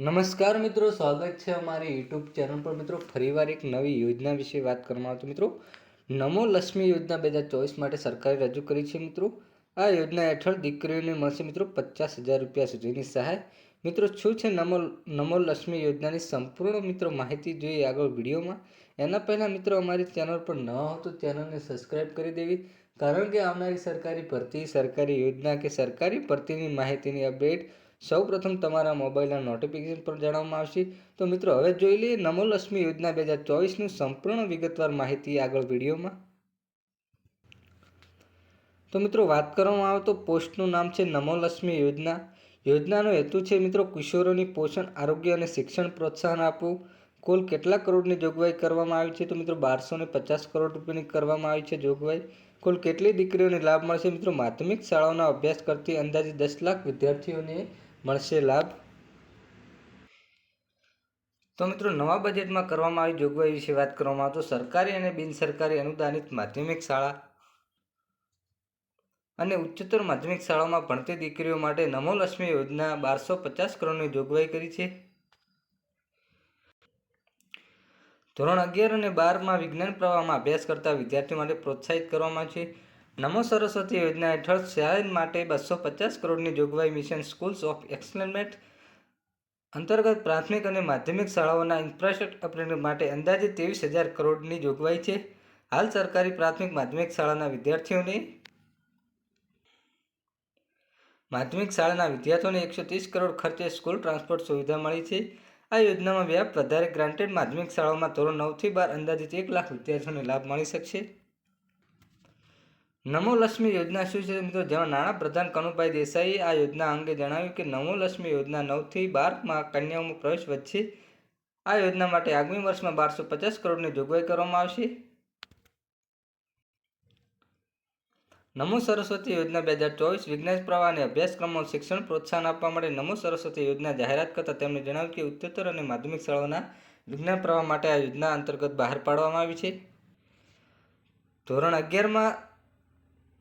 નમસ્કાર મિત્રો, સ્વાગત છે અમારી યુટ્યુબ ચેનલ પર. મિત્રો, ફરીવાર એક નવી યોજના વિશે વાત કરવામાં આવતી. મિત્રો, નમો લક્ષ્મી યોજના બે હજાર ચોવીસ માટે સરકારે રજૂ કરી છે, મિત્રો. આ યોજના હેઠળ દીકરીઓને મળશે, મિત્રો, પચાસ હજાર રૂપિયા સુધીની સહાય. મિત્રો, શું છે નમો નમો લક્ષ્મી યોજનાની સંપૂર્ણ, મિત્રો, માહિતી જોઈએ આગળ વિડીયોમાં. એના પહેલાં, મિત્રો, અમારી ચેનલ પર ન હો તો ચેનલને સબસ્ક્રાઈબ કરી દેવી. કારણ કે આવનારી સરકારી ભરતી, સરકારી યોજના કે સરકારી ભરતીની માહિતીની અપડેટ સૌ પ્રથમ તમારા મોબાઈલના નોટિફિકેશન પર જણાવવામાં આવશે. તો મિત્રો, હવે જોઈ લઈએ નમો યોજના બે હજાર ચોવીસનું સંપૂર્ણ વિગતવાર માહિતી આગળ વિડીયોમાં. તો મિત્રો, વાત કરવામાં આવે તો પોસ્ટનું નામ છે નમો યોજના. યોજનાનો હેતુ છે મિત્રો, કિશોરોની પોષણ, આરોગ્ય અને શિક્ષણ પ્રોત્સાહન આપવું. કુલ કેટલા કરોડની જોગવાઈ કરવામાં આવી છે તો મિત્રો, બારસો ને પચાસ કરોડ રૂપિયાની કરવામાં આવી છે જોગવાઈ. કુલ કેટલી દીકરીઓને લાભ મળશે? મિત્રો, માધ્યમિક શાળાઓના અભ્યાસ કરતી અંદાજે દસ લાખ વિદ્યાર્થીઓને મળશે લાભ. તો મિત્રો, નવા બજેટમાં કરવામાં આવી જોગવાઈ વિશે વાત કરવામાં તો સરકારી અને બિનસરકારી અનુદાનિત માધ્યમિક શાળા અને ઉચ્ચતર માધ્યમિક શાળામાં ભણતી દીકરીઓ માટે નમો યોજના બારસો પચાસ કરોડની જોગવાઈ કરી છે. ધોરણ અગિયાર અને બારમાં વિજ્ઞાન પ્રવાહમાં અભ્યાસ કરતા વિદ્યાર્થીઓ માટે પ્રોત્સાહિત કરવામાં છે. નમો સરસ્વતી યોજના હેઠળ શહેર માટે બસો પચાસ કરોડની જોગવાઈ મિશન સ્કૂલ્સ ઓફ એક્સલેમેન્ટ અંતર્ગત પ્રાથમિક અને માધ્યમિક શાળાઓના ઇન્ફ્રાસ્ટ્રક્ચર અપગ્રેડ માટે અંદાજે ત્રેવીસ હજાર કરોડની જોગવાઈ છે. હાલ સરકારી પ્રાથમિક માધ્યમિક શાળાના વિદ્યાર્થીઓને માધ્યમિક શાળાના વિદ્યાર્થીઓને એકસો ત્રીસ કરોડ ખર્ચે સ્કૂલ ટ્રાન્સપોર્ટ સુવિધા મળી છે. આ યોજનામાં વ્યાપ વધારે ગ્રાન્ટેડ માધ્યમિક શાળાઓમાં ધોરણ નવથી બાર અંદાજિત એક લાખ વિદ્યાર્થીઓને લાભ મળી શકશે. નમો લક્ષ્મી યોજના શું છે મિત્રો? જેમાં નાણાં પ્રધાન કનુભાઈ દેસાઈએ આ યોજના અંગે જણાવ્યું કે નમો લક્ષ્મી યોજના નવથી બારમાં કન્યાઓમાં પ્રવેશ વધશે. આ યોજના માટે આગામી વર્ષમાં બારસો પચાસ કરોડની જોગવાઈ કરવામાં આવશે. નમો સરસ્વતી યોજના બે હજાર ચોવીસ વિજ્ઞાન પ્રવાહ અને અભ્યાસક્રમો શિક્ષણ પ્રોત્સાહન આપવા માટે નમો સરસ્વતી યોજના જાહેરાત કરતાં તેમણે જણાવ્યું કે ઉચ્ચતર અને માધ્યમિક શાળાઓના વિજ્ઞાન પ્રવાહ માટે આ યોજના અંતર્ગત બહાર પાડવામાં આવી છે. ધોરણ અગિયારમાં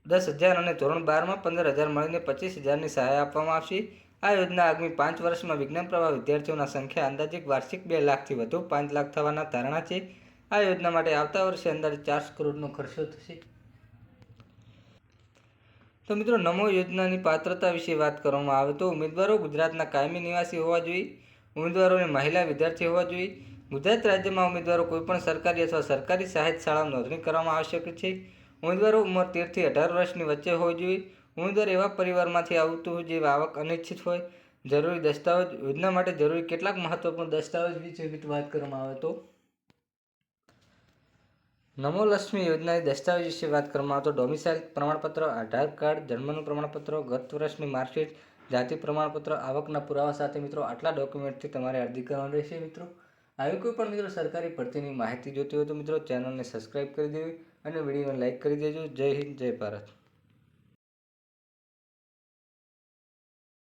દસ હજાર અને ધોરણ બારમાં પંદર હજાર મળીને પચીસ હજારની સહાય આપવામાં આવશે. આ યોજના આગામી પાંચ વર્ષમાં વિજ્ઞાન પ્રવાહ વિદ્યાર્થીઓના સંખ્યા અંદાજિત વાર્ષિક બે લાખથી વધુ, પાંચ લાખ થવાના ધારણા છે. આ યોજના માટે આવતા વર્ષે અંદાજે ચારસો કરોડનો ખર્ચો થશે. તો મિત્રો, નમો યોજનાની પાત્રતા વિશે વાત કરવામાં આવે તો ઉમેદવારો ગુજરાતના કાયમી નિવાસી હોવા જોઈએ. ઉમેદવારોને મહિલા વિદ્યાર્થી હોવા જોઈએ. ગુજરાત રાજ્યમાં ઉમેદવારો કોઈપણ સરકારી અથવા સરકારી સહાયક શાળામાં નોંધણી કરવામાં આવશ્યક છે. ઉમેદવારો ઉંમર તેરથી અઢાર વર્ષની વચ્ચે હોવી જોઈએ. ઉમેદવાર એવા પરિવારમાંથી આવતું હોય જે આવક અનિશ્ચિત હોય. જરૂરી દસ્તાવેજ યોજના માટે જરૂરી કેટલાક મહત્વપૂર્ણ દસ્તાવેજ વિશે વાત કરવામાં આવે તો? નમો લક્ષ્મી યોજનાની દસ્તાવેજ વિશે વાત કરવામાં આવે તો ડોમિસાઇલ પ્રમાણપત્ર, આધાર કાર્ડ, જન્મનું પ્રમાણપત્ર, ગત વર્ષની માર્કશીટ, જાતિ પ્રમાણપત્ર, આવકના પુરાવા સાથે મિત્રો આટલા ડોક્યુમેન્ટથી તમારે અરજી કરવાની રહેશે મિત્રો. આવી કોઈ પણ મિત્રો સરકારી ભરતીની માહિતી જોતી હોય તો મિત્રો ચેનલને સબસ્ક્રાઈબ કરી દેવી અને વિડીયોને લાઇક કરી દેજો. જય હિન્દ, જય ભારત.